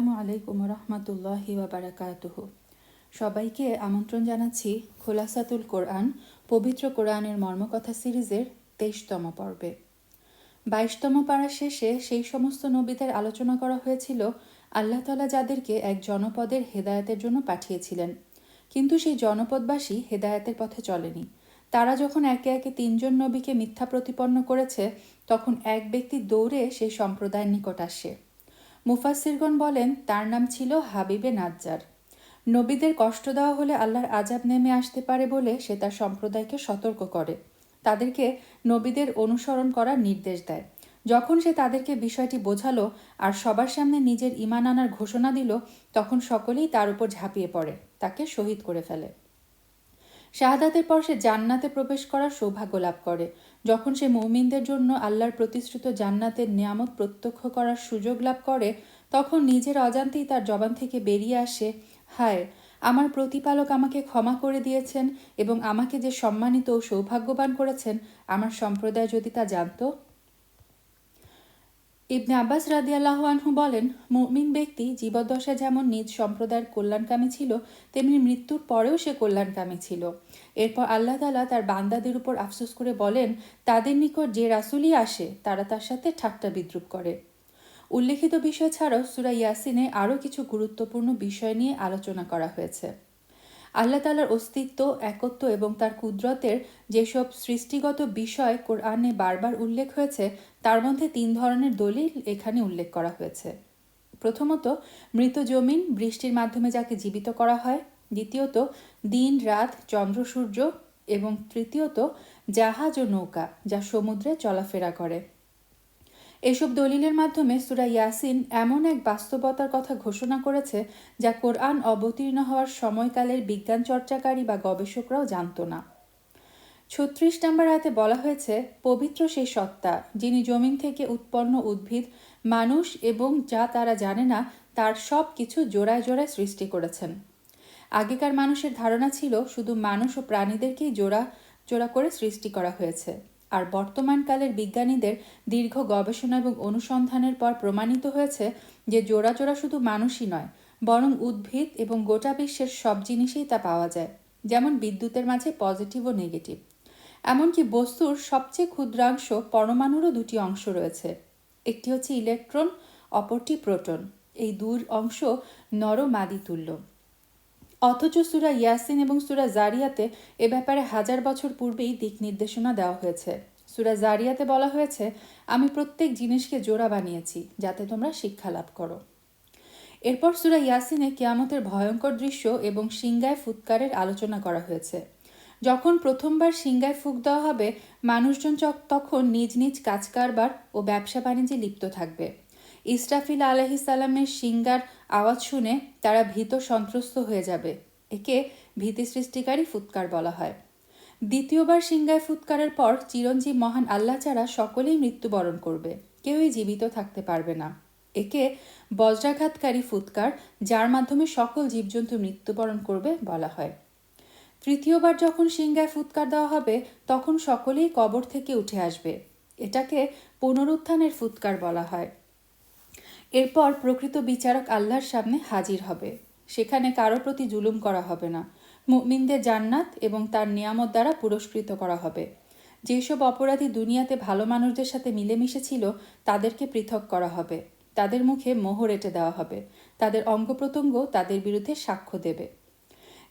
আসসালামু আলাইকুম রহমতুল্লাহি বারাকাতুহ। সবাইকে আমন্ত্রণ জানাচ্ছি খোলাসাতুল কোরআন, পবিত্র কোরআনের মর্মকথা সিরিজের তেইশতম পর্বে। বাইশতম পাড়া শেষে সেই সমস্ত নবীদের আলোচনা করা হয়েছিল আল্লাহ তালা যাদেরকে এক জনপদের হেদায়তের জন্য পাঠিয়েছিলেন। কিন্তু সেই জনপদবাসী হেদায়তের পথে চলেনি। তারা যখন একে একে তিনজন নবীকে মিথ্যা প্রতিপন্ন করেছে, তখন এক ব্যক্তি দৌড়ে সেই সম্প্রদায়ের নিকট আসে। মুফাসিরগণ বলেন, তার নাম ছিল হাবিবে নাজ্জার। নবীদের কষ্ট দেওয়া হলে আল্লাহর আজাব নেমে আসতে পারে বলে সে তার সম্প্রদায়কে সতর্ক করে। তাদেরকে নবীদের অনুসরণ করার নির্দেশ দেয়। যখন সে তাদেরকে বিষয়টি বোঝালো আর সবার সামনে নিজের ইমান আনার ঘোষণা দিল, তখন সকলেই তার উপর ঝাঁপিয়ে পড়ে, তাকে শহীদ করে ফেলে। শাহাদাতের পর সে জান্নাতে প্রবেশ করার সৌভাগ্য লাভ করে। যখন সে মৌমিনদের জন্য আল্লাহর প্রতিশ্রুত জান্নাতের নিয়ামত প্রত্যক্ষ করার সুযোগ লাভ করে, তখন নিজের অজান্তেই তার জবান থেকে বেরিয়ে আসে, হায়, আমার প্রতিপালক আমাকে ক্ষমা করে দিয়েছেন এবং আমাকে যে সম্মানিত ও সৌভাগ্যবান করেছেন, আমার সম্প্রদায় যদি তা জানত ইবনে আব্বাস রাদিয়াল্লাহ আনহু বলেন, মুমিন ব্যক্তি জীবদ্দশায় যেমন নিজ সম্প্রদায়ের কল্যাণকামী ছিল, তেমনি মৃত্যুর পরেও সে কল্যাণকামী ছিল। এরপর আল্লাহ তালা তার বান্দাদের উপর আফসোস করে বলেন, তাদের নিকট যে রাসুলই আসে, তারা তার সাথে ঠাট্টা বিদ্রুপ করে। উল্লেখিত বিষয় ছাড়াও সুরা ইয়াসিনে আরও কিছু গুরুত্বপূর্ণ বিষয় নিয়ে আলোচনা করা হয়েছে। আল্লাহ তালার অস্তিত্ব, একত্ব এবং তার কুদরতের যেসব সৃষ্টিগত বিষয় কোরআনে বারবার উল্লেখ হয়েছে, তার মধ্যে তিন ধরনের দলিল এখানে উল্লেখ করা হয়েছে। প্রথমত, মৃত জমিন বৃষ্টির মাধ্যমে যাকে জীবিত করা হয়। দ্বিতীয়ত, দিন, রাত, চন্দ্র, সূর্য। এবং তৃতীয়ত, জাহাজ ও নৌকা যা সমুদ্রে চলাফেরা করে। এসব দলিলের মাধ্যমে সুরা ইয়াসিন এমন এক বাস্তবতার কথা ঘোষণা করেছে যা কোরআন অবতীর্ণ হওয়ার সময়কালের বিজ্ঞান চর্চাকারী বা গবেষকরাও জানত না। ছত্রিশ নম্বর আয়াতে বলা হয়েছে, পবিত্র সেই সত্তা যিনি জমিন থেকে উৎপন্ন উদ্ভিদ, মানুষ এবং যা তারা জানে না, তার সব কিছু জোড়ায় জোড়ায় সৃষ্টি করেছেন। আগেকার মানুষের ধারণা ছিল, শুধু মানুষ ও প্রাণীদেরকেই জোড়া জোড়া করে সৃষ্টি করা হয়েছে। আর বর্তমানকালের বিজ্ঞানীদের দীর্ঘ গবেষণা এবং অনুসন্ধানের পর প্রমাণিত হয়েছে যে জোড়া জোড়া শুধু মানুষই নয়, বরং উদ্ভিদ এবং গোটা বিশ্বের সব জিনিসেই তা পাওয়া যায়, যেমন বিদ্যুতের মাঝে পজিটিভ ও নেগেটিভ। এমনকি বস্তুর সবচেয়ে ক্ষুদ্রাংশ পরমাণুরও দুটি অংশ রয়েছে, একটি হচ্ছে ইলেকট্রন, অপরটি প্রোটন। এই দুই অংশ নরমাদি তুল্য অথচ সুরা ইয়াসিন এবং সুরা জারিয়াতে এ ব্যাপারে হাজার বছর পূর্বেই দিক নির্দেশনা দেওয়া হয়েছে। সুরা জারিয়াতে বলা হয়েছে, আমি প্রত্যেক জিনিসকে জোড়া বানিয়েছি, যাতে তোমরা শিক্ষা লাভ করো। এরপর সুরা ইয়াসিনে কেয়ামতের ভয়ঙ্কর দৃশ্য এবং সিংগায় ফুৎকারের আলোচনা করা হয়েছে। যখন প্রথমবার সিংগায় ফুক দেওয়া হবে, মানুষজন তখন নিজ নিজ কাজ কারবার ও ব্যবসা বাণিজ্যে লিপ্ত থাকবে। ইসরাফিল আলহিসাল্লামের সিঙ্গার আওয়াজ শুনে তারা ভীত সন্ত্রস্ত হয়ে যাবে। একে ভীতি সৃষ্টিকারী ফুৎকার বলা হয়। দ্বিতীয়বার সিংগায় ফুৎকারের পর চিরঞ্জীব মহান আল্লাহ ছাড়া সকলেই মৃত্যুবরণ করবে। কেউই জীবিত থাকতে পারবে না। একে বজ্রাঘাতকারী ফুৎকার, যার মাধ্যমে সকল জীবজন্তু মৃত্যুবরণ করবে বলা হয়। তৃতীয়বার যখন সিংগায় ফুৎকার দেওয়া হবে, তখন সকলেই কবর থেকে উঠে আসবে। এটাকে পুনরুত্থানের ফুৎকার বলা হয়। এরপর প্রকৃত বিচারক আল্লাহর সামনে হাজির হবে। সেখানে কারও প্রতি জুলুম করা হবে না। মুমিনদের জান্নাত এবং তার নিয়ামত দ্বারা পুরস্কৃত করা হবে। যেসব অপরাধী দুনিয়াতে ভালো মানুষদের সাথে মিলেমিশে ছিল, তাদেরকে পৃথক করা হবে। তাদের মুখে মোহর এঁটে দেওয়া হবে। তাদের অঙ্গ প্রত্যঙ্গ তাদের বিরুদ্ধে সাক্ষ্য দেবে।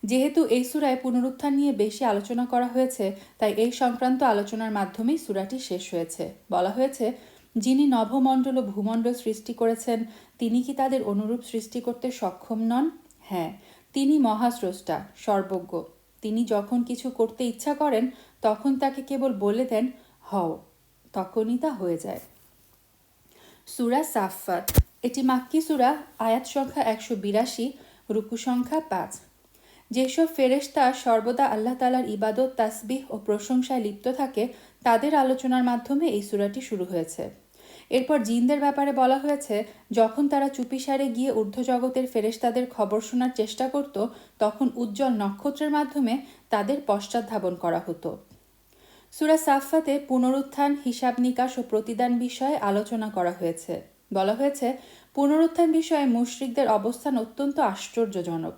যেহেতু এই সুরায় পুনরুত্থান নিয়ে বেশি আলোচনা করা হয়েছে, তাই এই সংক্রান্ত আলোচনার মাধ্যমেই সুরাটি শেষ হয়েছে। বলা হয়েছে যিনি নভমণ্ডল ও ভূমণ্ডল সৃষ্টি করেছেন, তিনি কি তাদের অনুরূপ সৃষ্টি করতে সক্ষম নন? হ্যাঁ তিনি মহাস্রষ্টা, সর্বজ্ঞ। তিনি যখন কিছু করতে ইচ্ছা করেন, তখন তাকে কেবল বলে দেন, হও। তখনই তা হয়ে যায়। সুরা সাফাত এটি মাক্কি সুরা, আয়াত সংখ্যা একশো বিরাশি, রুকু সংখ্যা পাঁচ। যেসব ফেরেশতা সর্বদা আল্লাহ তালার ইবাদত, তাসবিহ ও প্রশংসায় লিপ্ত থাকে, তাদের আলোচনার মাধ্যমে এই সুরাটি শুরু হয়েছে। এরপর জিনদের ব্যাপারে বলা হয়েছে, যখন তারা চুপিসারে গিয়ে ঊর্ধ্বজগতের ফেরেশতাদের খবর শোনার চেষ্টা করত, তখন উজ্জ্বল নক্ষত্রের মাধ্যমে তাদের পশ্চাৎধাবন করা হতো। সুরা সাফাতে পুনরুত্থান, হিসাব নিকাশ ও প্রতিদান বিষয়ে আলোচনা করা হয়েছে। বলা হয়েছে, পুনরুত্থান বিষয়ে মুশরিকদের অবস্থান অত্যন্ত আশ্চর্যজনক।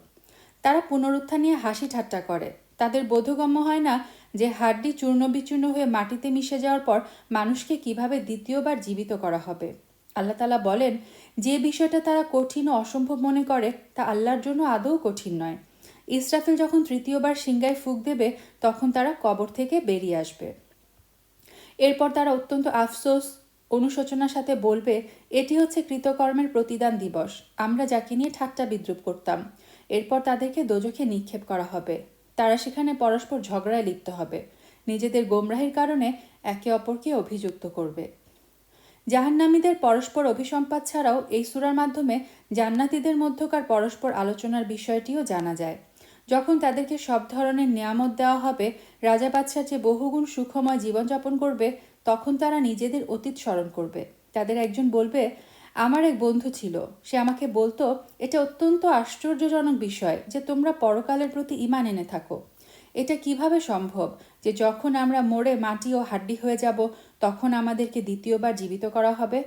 তারা পুনরুত্থান নিয়ে হাসি ঠাট্টা করে। তাদের বোধগম্য হয় না যে হাড্ডি চূর্ণ বিচূর্ণ হয়ে মাটিতে মিশে যাওয়ার পর মানুষকে কীভাবে দ্বিতীয়বার জীবিত করা হবে? আল্লাহ তালা বলেন, যে বিষয়টা তারা কঠিন ও অসম্ভব মনে করে, তা আল্লাহর জন্য আদৌ কঠিন নয়। ইসরাফিল যখন তৃতীয়বার সিংগায় ফুক দেবে, তখন তারা কবর থেকে বেরিয়ে আসবে। এরপর তারা অত্যন্ত আফসোস, অনুশোচনার সাথে বলবে, এটি হচ্ছে কৃতকর্মের প্রতিদান দিবস। আমরা যাকে নিয়ে ঠাট্টা বিদ্রুপ করতাম। এরপর তাদেরকে দোজখে নিক্ষেপ করা হবে। তারা সেখানে পরস্পর ঝগড়ায় লিপ্ত হবে। নিজেদের গোমরাহির কারণে একে অপরকে অভিযুক্ত করবে। জাহান্নামীদের পরস্পর অভিসম্পাদ ছাড়াও এই সুরার মাধ্যমে জান্নাতীদের মধ্যকার পরস্পর আলোচনার বিষয়টিও জানা যায়। যখন তাদেরকে সব ধরনের নিয়ামত দেওয়া হবে, রাজা বাদশাহ যে বহুগুণ সুখময় জীবনযাপন করবে, তখন তারা নিজেদের অতীত স্মরণ করবে। তাদের একজন বলবে আমার এক বন্ধু ছিল। সে আমাকে বলতো, এটা অত্যন্ত আশ্চর্যজনক বিষয় যে তোমরা পরকালের প্রতি ইমান এনে থাকো। এটা কীভাবে সম্ভব যে যখন আমরা মরে মাটি ও হাড্ডি হয়ে যাব, তখন আমাদেরকে দ্বিতীয়বার জীবিত করা হবে?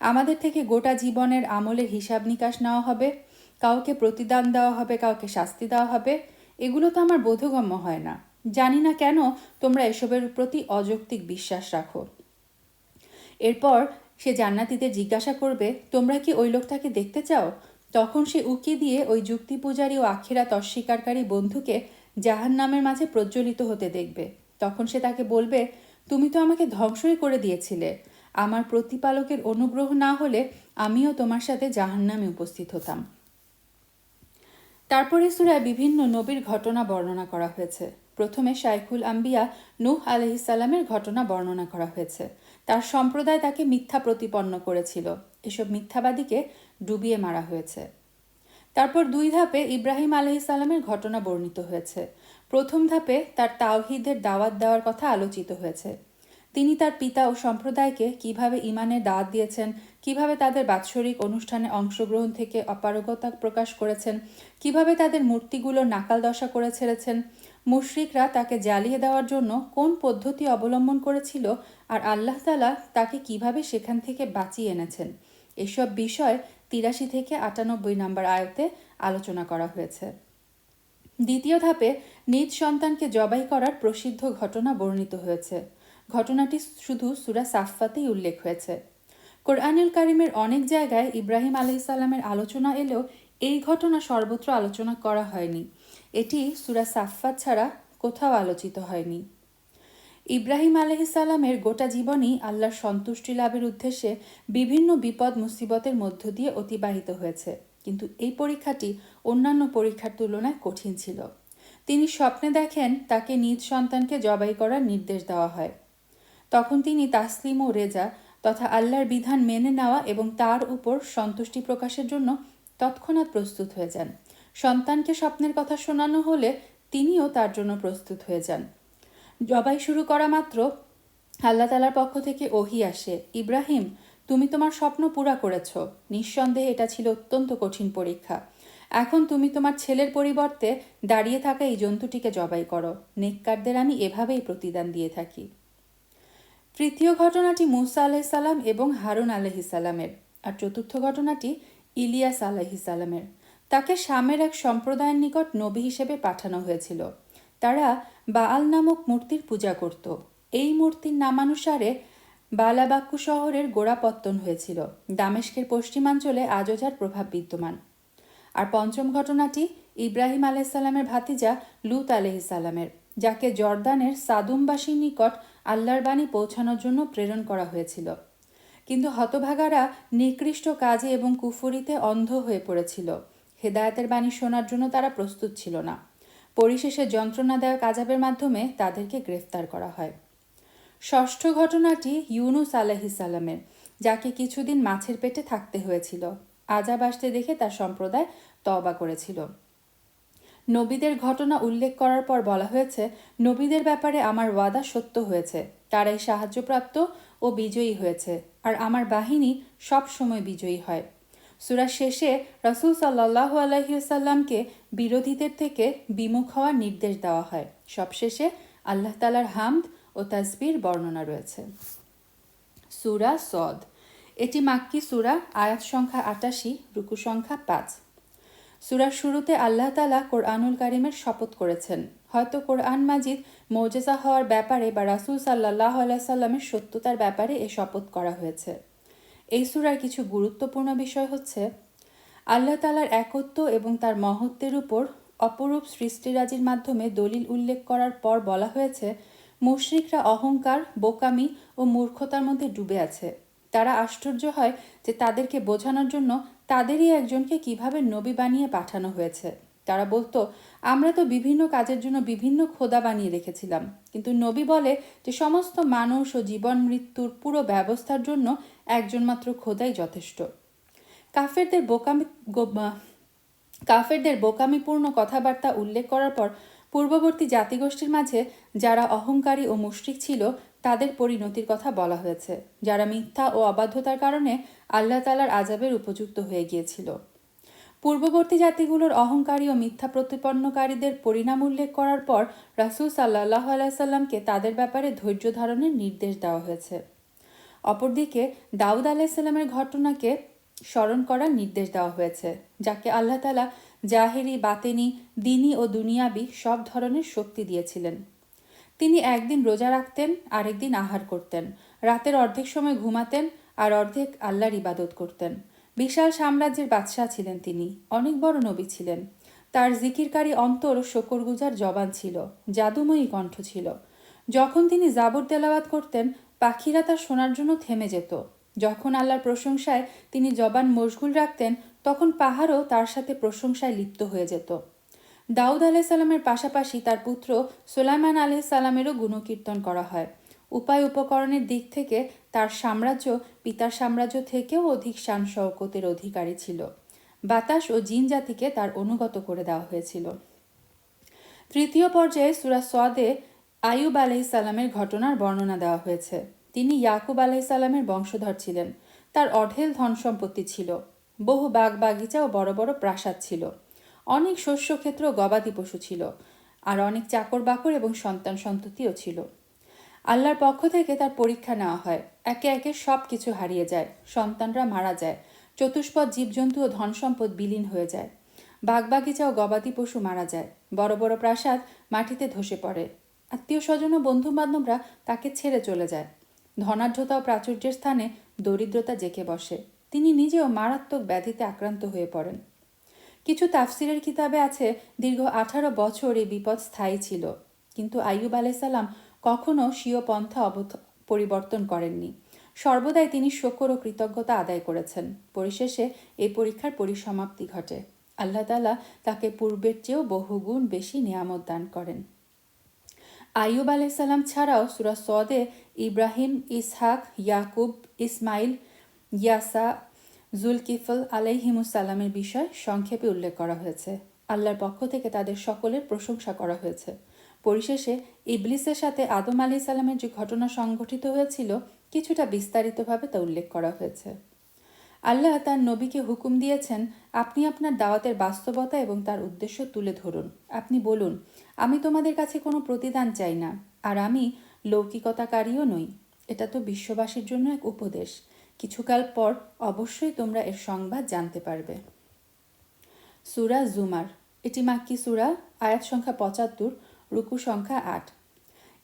আমাদের থেকে গোটা জীবনের আমলের হিসাব নিকাশ নেওয়া হবে? কাউকে প্রতিদান দেওয়া হবে, কাউকে শাস্তি দেওয়া হবে? এগুলো তো আমার বোধগম্য হয় না। জানি না কেন তোমরা এসবের প্রতি অযৌক্তিক বিশ্বাস রাখো। এরপর সে জান্নাতিদের জিজ্ঞাসা করবে, তোমরা কি ওই লোকটাকে দেখতে চাও? তখন সে উকি দিয়ে ওই যুক্তি পূজারী ও আখিরাত অস্বীকারী বন্ধুকে জাহান নামের মাঝে প্রজ্বলিত হতে দেখবে। তখন সে তাকে বলবে, তুমি তো আমাকে ধ্বংসই করে দিয়েছিলে। আমার প্রতিপালকের অনুগ্রহ না হলে আমিও তোমার সাথে জাহান্নামে উপস্থিত হতাম। তারপরে সুরায় বিভিন্ন নবীর ঘটনা বর্ণনা করা হয়েছে। প্রথমে শাইখুল আম্বিয়া নূহ আলহিসাল্লামের ঘটনা বর্ণনা করা হয়েছে। তার সম্প্রদায় তাকে মিথ্যা প্রতিপন্ন করেছিল। এসব মিথ্যাবাদীকে ডুবিয়ে মারা হয়েছে। তারপর দুই ধাপে ইব্রাহিম আলহিসাল্লামের ঘটনা বর্ণিত হয়েছে। প্রথম ধাপে তার তাওহিদের দাওয়াত দেওয়ার কথা আলোচিত হয়েছে। তিনি তার পিতা ও সম্প্রদায়কে কীভাবে ইমানের দাওয়াত দিয়েছেন, কীভাবে তাদের বাৎসরিক অনুষ্ঠানে অংশগ্রহণ থেকে অপারগতা প্রকাশ করেছেন, কীভাবে তাদের মূর্তিগুলো নাকাল দশা করে ছেড়েছেন মুশরিকরা তাকে জ্বালিয়ে দেওয়ার জন্য কোন পদ্ধতি অবলম্বন করেছিল আর আল্লাহ তালা তাকে কীভাবে সেখান থেকে বাঁচিয়ে এনেছেন? এসব বিষয় তিরাশি থেকে আটানব্বই নম্বর আয়তে আলোচনা করা হয়েছে। দ্বিতীয় ধাপে নিজ সন্তানকে জবাই করার প্রসিদ্ধ ঘটনা বর্ণিত হয়েছে। ঘটনাটি শুধু সুরা সাফফাতেই উল্লেখ হয়েছে। কোরআনুল কারিমের অনেক জায়গায় ইব্রাহিম আলহিসাল্লামের আলোচনা এলেও এই ঘটনা সর্বত্র আলোচনা করা হয়নি। এটি সুরা সাফাত ছাড়া কোথাও আলোচিত হয়নি। ইব্রাহিম আলহিসাল্লামের গোটা জীবনই আল্লাহর সন্তুষ্টি লাভের উদ্দেশ্যে বিভিন্ন বিপদ, মুসিবতের মধ্য দিয়ে অতিবাহিত হয়েছে। কিন্তু এই পরীক্ষাটি অন্যান্য পরীক্ষার তুলনায় কঠিন ছিল। তিনি স্বপ্নে দেখেন তাকে নিজ সন্তানকে জবাই করার নির্দেশ দেওয়া হয়। তখন তিনি তাসলিম ও রেজা তথা আল্লাহর বিধান মেনে নেওয়া এবং তার উপর সন্তুষ্টি প্রকাশের জন্য তৎক্ষণাৎ প্রস্তুত হয়ে যান। সন্তানকে স্বপ্নের কথা শোনানো হলে তিনিও তার জন্য প্রস্তুত হয়ে যান। জবাই শুরু করা মাত্র আল্লাহ তালার পক্ষ থেকে ওহি আসে। ইব্রাহিম, তুমি তোমার স্বপ্ন পুরা করেছ। নিঃসন্দেহে এটা ছিল অত্যন্ত কঠিন পরীক্ষা। এখন তুমি তোমার ছেলের পরিবর্তে দাঁড়িয়ে থাকা এই জন্তুটিকে জবাই করো। নেককারদের আমি এভাবেই প্রতিদান দিয়ে থাকি। তৃতীয় ঘটনাটি মুসা আলহিসাল্লাম এবং হারুন আলহিসাল্লামের আর চতুর্থ ঘটনাটি ইলিয়াস আলহিসাল্লামের তাকে শামের এক সম্প্রদায়ের নিকট নবী হিসেবে পাঠানো হয়েছিল। তারা বাআল নামক মূর্তির পূজা করত। এই মূর্তির নামানুসারে বালাবাক্কু শহরের গোড়াপত্তন হয়েছিল। দামেস্কের পশ্চিমাঞ্চলে আজও যার প্রভাব বিদ্যমান। আর পঞ্চম ঘটনাটি ইব্রাহিম আলাইসাল্লামের ভাতিজা লুত আলহিসাল্লামের যাকে জর্দানের সাদুমবাসীর নিকট আল্লাহর বাণী পৌঁছানোর জন্য প্রেরণ করা হয়েছিল। কিন্তু হতভাগারা নিকৃষ্ট কাজে এবং কুফুরিতে অন্ধ হয়ে পড়েছিল। হেদায়তের বাণী শোনার জন্য তারা প্রস্তুত ছিল না। পরিশেষে যন্ত্রণাদায়ক আজাবের মাধ্যমে তাদেরকে গ্রেফতার করা হয়। ষষ্ঠ ঘটনাটি ইউনুস আলহিসাল্লামের যাকে কিছুদিন মাছের পেটে থাকতে হয়েছিল। আজাব আসতে দেখে তার সম্প্রদায় তবা করেছিল। নবীদের ঘটনা উল্লেখ করার পর বলা হয়েছে, নবীদের ব্যাপারে আমার ওয়াদা সত্য হয়েছে। তারাই সাহায্যপ্রাপ্ত ও বিজয়ী হয়েছে। আর আমার বাহিনী সব সময় বিজয়ী হয়। সুরা শেষে রসুল সাল্লাহ আলহিসাল্লামকে বিরোধীদের থেকে বিমুখ হওয়ার নির্দেশ দেওয়া হয়। সবশেষে আল্লাহ তালার হামদ ও তাজবির বর্ণনা রয়েছে। সুরা সদ। এটি মাক্কি সুরা, আয়াত সংখ্যা আটাশি, রুকু সংখ্যা পাঁচ। সুরার শুরুতে আল্লাহ তালা কোরআনুল কারিমের শপথ করেছেন। হয়তো কোরআন মাজিদ মৌজেজা হওয়ার ব্যাপারে বা রাসুল সাল্লাহ সাল্লামের সত্যতার ব্যাপারে এ শপথ করা হয়েছে। এই সুরার কিছু গুরুত্বপূর্ণ বিষয় হচ্ছে, আল্লাহ তালার একত্ব এবং তার মহত্বের উপর অপরূপ সৃষ্টিরাজির মাধ্যমে দলিল উল্লেখ করার পর বলা হয়েছে, মুশরিকরা অহংকার, বোকামি ও মূর্খতার মধ্যে ডুবে আছে। তারা আশ্চর্য হয় যে তাদেরকে বোঝানোর জন্য তাদেরই একজনকে কীভাবে নবী বানিয়ে পাঠানো হয়েছে। তারা বলতো, আমরা তো বিভিন্ন কাজের জন্য বিভিন্ন খোদা বানিয়ে রেখেছিলাম। কিন্তু নবী বলে যে সমস্ত মানুষ ও জীবন মৃত্যুর পুরো ব্যবস্থার জন্য একজন মাত্র খোদাই যথেষ্ট। কাফেরদের বোকামি কাফেরদের বোকামিপূর্ণ কথাবার্তা উল্লেখ করার পর পূর্ববর্তী জাতিগোষ্ঠীর মাঝে যারা অহংকারী ও মুশরিক ছিল, তাদের পরিণতির কথা বলা হয়েছে, যারা মিথ্যা ও অবাধ্যতার কারণে আল্লাহ তালার আজাবের উপযুক্ত হয়ে গিয়েছিল। পূর্ববর্তী জাতিগুলোর অহংকারী ও মিথ্যা প্রতিপন্নকারীদের পরিণাম উল্লেখ করার পর রাসুল সাল্লাহ আলাইসাল্লামকে তাদের ব্যাপারে ধৈর্য ধারণের নির্দেশ দেওয়া হয়েছে। অপরদিকে দাউদ আলাইসাল্লামের ঘটনাকে স্মরণ করার নির্দেশ দেওয়া হয়েছে, যাকে আল্লাহ তালা জাহেরি, বাতেনি, দিনী ও দুনিয়াবি সব ধরনের শক্তি দিয়েছিলেন। তিনি একদিন রোজা রাখতেন, আরেকদিন আহার করতেন, রাতের অর্ধেক সময় ঘুমাতেন আর অর্ধেক আল্লাহর ইবাদত করতেন। বিশাল সাম্রাজ্যের বাদশাহ ছিলেন তিনি, অনেক বড় নবী ছিলেন। তার জিকিরকারী অন্তর শকরগুজার জবান ছিল, জাদুময়ী কণ্ঠ ছিল। যখন তিনি জাবর তেলাওয়াত করতেন, পাখিরা তার শোনার জন্য থেমে যেত। যখন আল্লাহর প্রশংসায় তিনি জবান মশগুল রাখতেন, তখন পাহাড়ও তার সাথে প্রশংসায় লিপ্ত হয়ে যেত। দাউদ আলাইসাল্লামের পাশাপাশি তার পুত্র সোলাইমান আলাইসাল্লামেরও গুণকীর্তন করা হয়। উপায় উপকরণের দিক থেকে তার সাম্রাজ্য পিতার সাম্রাজ্য থেকেও অধিক শান শওকতের অধিকারী ছিল। বাতাস ও জিন জাতিকে তার অনুগত করে দেওয়া হয়েছিল। তৃতীয় পর্যায়ে সুরা সোয়াদে আয়ুব আলাইসাল্লামের ঘটনার বর্ণনা দেওয়া হয়েছে। তিনি ইয়াকুব আলাইসাল্লামের বংশধর ছিলেন। তার অঢেল ধন সম্পত্তি ছিল। বহু বাগ বাগিচা ও বড় বড় প্রাসাদ ছিল। অনেক শস্যক্ষেত্র গবাদি পশু ছিল। আর অনেক চাকর বাকর এবং সন্তান সন্ততিও ছিল। আল্লাহর পক্ষ থেকে তার পরীক্ষা নেওয়া হয়। একে একে সব কিছু হারিয়ে যায়। সন্তানরা মারা যায়। চতুষ্পদ জীবজন্তু ও ধন সম্পদ বিলীন হয়ে যায়। বাগবাগিচা ও গবাদি পশু মারা যায়। বড় বড় প্রাসাদ মাটিতে ধসে পড়ে। আত্মীয় স্বজন ও বন্ধু বান্ধবরা তাকে ছেড়ে চলে যায়। ধনাঢ্যতা ও প্রাচুর্যের স্থানে দরিদ্রতা জেঁকে বসে। তিনি নিজেও মারাত্মক ব্যাধিতে আক্রান্ত হয়ে পড়েন। কিছু তাফসিরের কিতাবে আছে, দীর্ঘ আঠারো বছর এই বিপদ স্থায়ী ছিল। কিন্তু আইয়ুব আলাইসাল্লাম কখনও স্বীয় পন্থা পরিবর্তন করেননি। সর্বদাই তিনি শকর ও কৃতজ্ঞতা আদায় করেছেন। পরিশেষে এই পরীক্ষার পরিসমাপ্তি ঘটে। আল্লাহ তালা তাকে পূর্বের চেয়েও বহুগুণ বেশি নিয়ামত দান করেন। আইয়ুব আলাইসাল্লাম ছাড়াও সুরা সদে ইব্রাহিম, ইসহাক, ইয়াকুব ইসমাইল ইয়াসা, জুলকিফল আলাইহিমুসাল্লামের বিষয় সংক্ষেপে উল্লেখ করা হয়েছে। আল্লাহর পক্ষ থেকে তাদের সকলের প্রশংসা করা হয়েছে। পরিশেষে ইবলিসের সাথে আদম আলি সাল্লামের যে ঘটনা সংঘটিত হয়েছিল, কিছুটা বিস্তারিতভাবে তা উল্লেখ করা হয়েছে। আল্লাহ তার নবীকে হুকুম দিয়েছেন, আপনি আপনার দাওয়াতের বাস্তবতা এবং তার উদ্দেশ্য তুলে ধরুন। আপনি বলুন, আমি তোমাদের কাছে কোনো প্রতিদান চাই না, আর আমি লৌকিকতাকারীও নই। এটা তো বিশ্ববাসীর জন্য এক উপদেশ। কিছুকাল পর অবশ্যই তোমরা এর সংবাদ জানতে পারবে। সুরা জুমার। এটি মাক্কি সুরা, আয়াত সংখ্যা পঁচাত্তর রুকু সংখ্যা আট।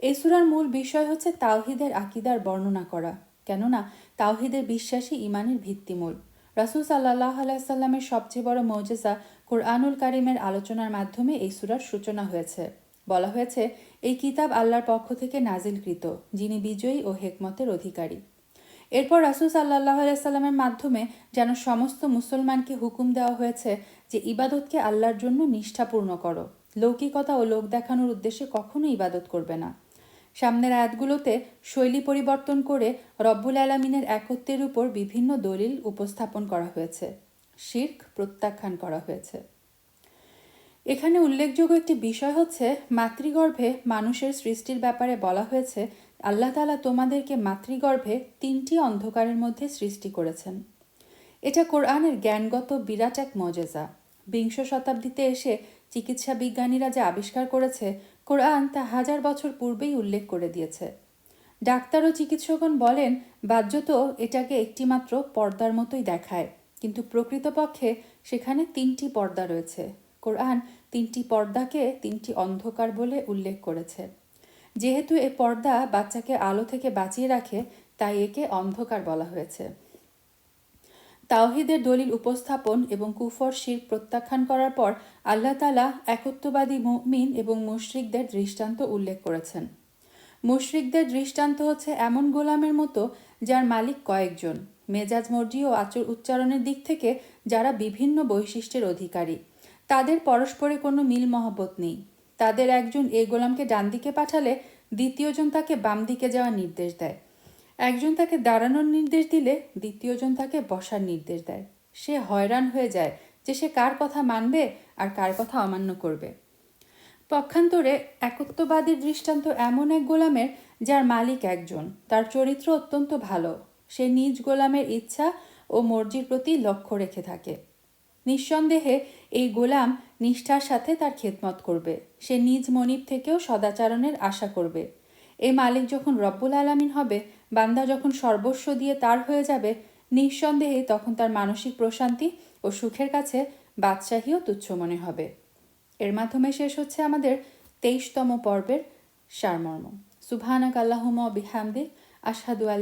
এই সুরার মূল বিষয় হচ্ছে তাওহিদের আকিদার বর্ণনা করা, কেননা তাওহিদের বিশ্বাসী ইমানের ভিত্তিমূল। রাসুল সাল্লাহ আলাইসাল্লামের সবচেয়ে বড় মৌজেজা কোরআনুল কারিমের আলোচনার মাধ্যমে এই সুরার সূচনা হয়েছে। বলা হয়েছে, এই কিতাব আল্লাহর পক্ষ থেকে নাজিলকৃত, যিনি বিজয়ী ও হেকমতের অধিকারী। এরপর রাসুল সাল্লাহ আলাইসাল্লামের মাধ্যমে যেন সমস্ত মুসলমানকে হুকুম দেওয়া হয়েছে যে ইবাদতকে আল্লাহর জন্য নিষ্ঠাপূর্ণ করো। লৌকিকতা ও লোক দেখানোর উদ্দেশ্যে কখনো ইবাদত করবে না। সামনের আয়াতগুলোতে শৈলী পরিবর্তন করে রব্বুল আলমিনের একত্বের উপর বিভিন্ন দলিল উপস্থাপন করা হয়েছে। শির্ক প্রত্যাখ্যান করা হয়েছে। এখানে উল্লেখযোগ্য একটি বিষয় হচ্ছে, মাতৃগর্ভে মানুষের সৃষ্টির ব্যাপারে বলা হয়েছে, আল্লাহ তালা তোমাদেরকে মাতৃগর্ভে তিনটি অন্ধকারের মধ্যে সৃষ্টি করেছেন। এটা কোরআনের জ্ঞানগত বিরাট এক মজেজা। বিংশ শতাব্দীতে এসে চিকিৎসা বিজ্ঞানীরা যা আবিষ্কার করেছে, কোরআন তা হাজার বছর পূর্বেই উল্লেখ করে দিয়েছে। ডাক্তার ও চিকিৎসকগণ বলেন, বাহ্যত এটাকে একটিমাত্র পর্দার মতোই দেখায়, কিন্তু প্রকৃতপক্ষে সেখানে তিনটি পর্দা রয়েছে। কোরআন তিনটি পর্দাকে তিনটি অন্ধকার বলে উল্লেখ করেছে। যেহেতু এ পর্দা বাচ্চাকে আলো থেকে বাঁচিয়ে রাখে, তাই একে অন্ধকার বলা হয়েছে। তাওহিদের দলিল উপস্থাপন এবং কুফর শির প্রত্যাখ্যান করার পর আল্লাহ তালা একত্ববাদী মুমিন এবং মুশরিকদের দৃষ্টান্ত উল্লেখ করেছেন। মুশরিকদের দৃষ্টান্ত হচ্ছে এমন গোলামের মতো যার মালিক কয়েকজন, মেজাজ, মর্জি ও আচর উচ্চারণের দিক থেকে যারা বিভিন্ন বৈশিষ্ট্যের অধিকারী। তাদের পরস্পরে কোনো মিল মহব্বত নেই। তাদের একজন এই গোলামকে ডান দিকে পাঠালে দ্বিতীয়জন তাকে বাম দিকে যাওয়ার নির্দেশ দেয়। একজন তাকে দাঁড়ানোর নির্দেশ দিলে দ্বিতীয়জন তাকে বসার নির্দেশ দেয়। সে হয়রান হয়ে যায় যে সে কার কথা মানবে আর কার কথা অমান্য করবে। পক্ষান্তরে একত্ববাদীর দৃষ্টান্ত এমন এক গোলামের যার মালিক একজন, তার চরিত্র অত্যন্ত ভালো। সে নিজ গোলামের ইচ্ছা ও মর্জির প্রতি লক্ষ্য রেখে থাকে। নিঃসন্দেহে এই গোলাম নিষ্ঠার সাথে তার খেদমত করবে। সে নিজ মনিব থেকেও সদাচারণের আশা করবে। এই মালিক যখন রব্বুল আলামিন হবে বান্দা যখন সর্বস্ব দিয়ে তার হয়ে যাবে, নিঃসন্দেহে তখন তার মানসিক প্রশান্তি ও সুখের কাছে বাদশাহীও তুচ্ছ মনে হবে। এর মাধ্যমে শেষ হচ্ছে আমাদের তেইশতম পর্বের সারমর্ম। সুবহানাক আল্লাহুমা বিহামদিক আল্লা